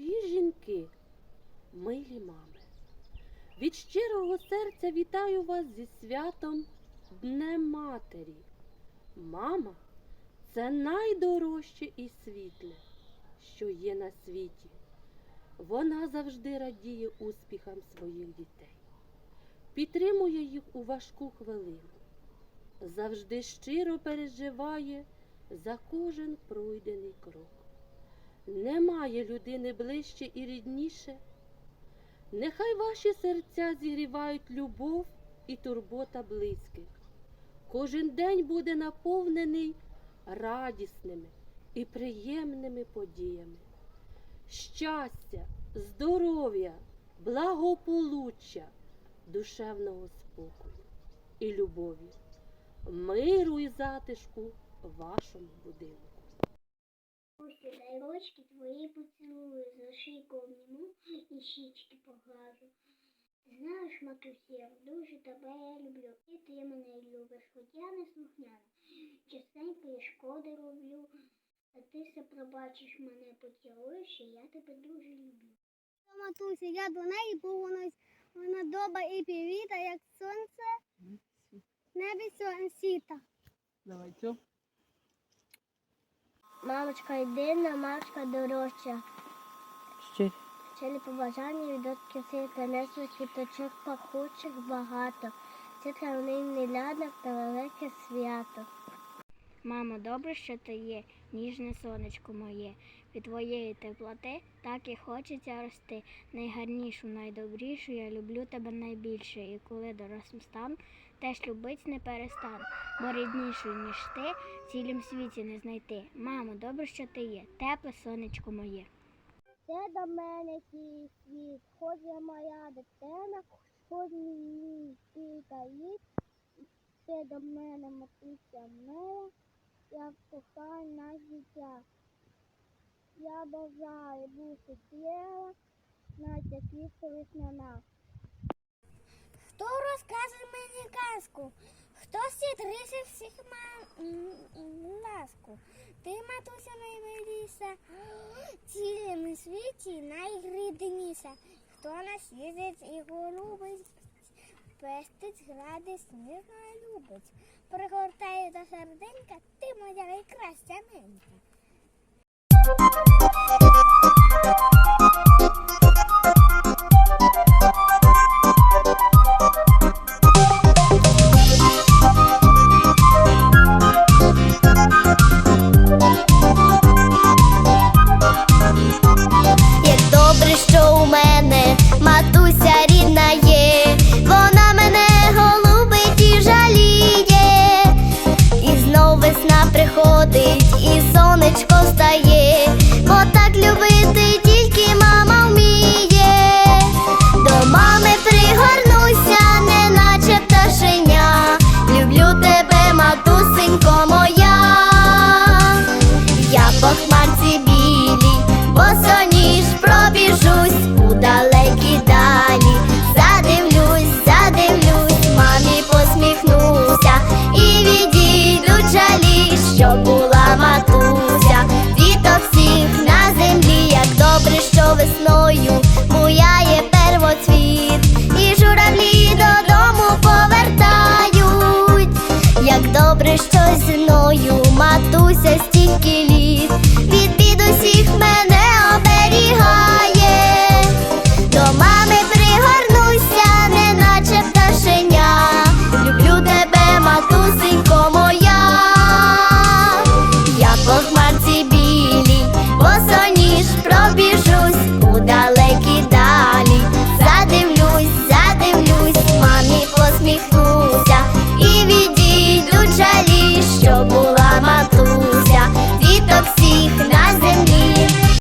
Дорогі жінки, милі мами, від щирого серця вітаю вас зі святом Днем Матері. Мама це найдорожче і світле, що є на світі. Вона завжди радіє успіхам своїх дітей, підтримує їх у важку хвилину, завжди щиро переживає за кожен пройдений крок. Немає людини ближче і рідніше. Нехай ваші серця зігрівають любов і турбота близьких. Кожен день буде наповнений радісними і приємними подіями. Щастя, здоров'я, благополуччя, душевного спокою і любові, миру і затишку вашому будинку. Ручки твої поцілую, за шийку обніму і щічки поглажу. Знаєш, матуся, я дуже тебе я люблю, і ти мене любиш, хоч я не слухняна. Частенько я шкоди роблю, а ти все пробачиш мене, поцілуєш, і я тебе дуже люблю. Матуся, я до неї повернусь. Вона доба і привіта, як сонце, небі сонціта. Давай, цю. Мамочка, єдина мамочка дорожча. Ще. Щирі побажання від дочки синка, несуть квіточок пахучих багато. Це травнинний лядок та велике свято. Мамо, добре, що ти є, ніжне сонечко моє. Від твоєї теплоти так і хочеться рости. Найгарнішу, найдобрішу, я люблю тебе найбільше. І коли дорослим стану, теж любить не перестану. Бо ріднішою, ніж ти, в цілім світі не знайти. Мамо, добре, що ти є, тепле сонечко моє. Це до мене свій світ, ходить моя дитина, ходить мій спікаїть. Це до мене матуся мила, я кохаю на життя. Я бажаю бути тіла, наче квітка весняна. Хто розкаже мені казку? Хто сідрися всіх ма... м- м- ласку? Ти, матуся, наймиліша, в цілому світі найрідніша. Хто нас їздить і любить, пестить, гради, сніжно любить. Пригортає до серденька, ти моя найкраща ненька.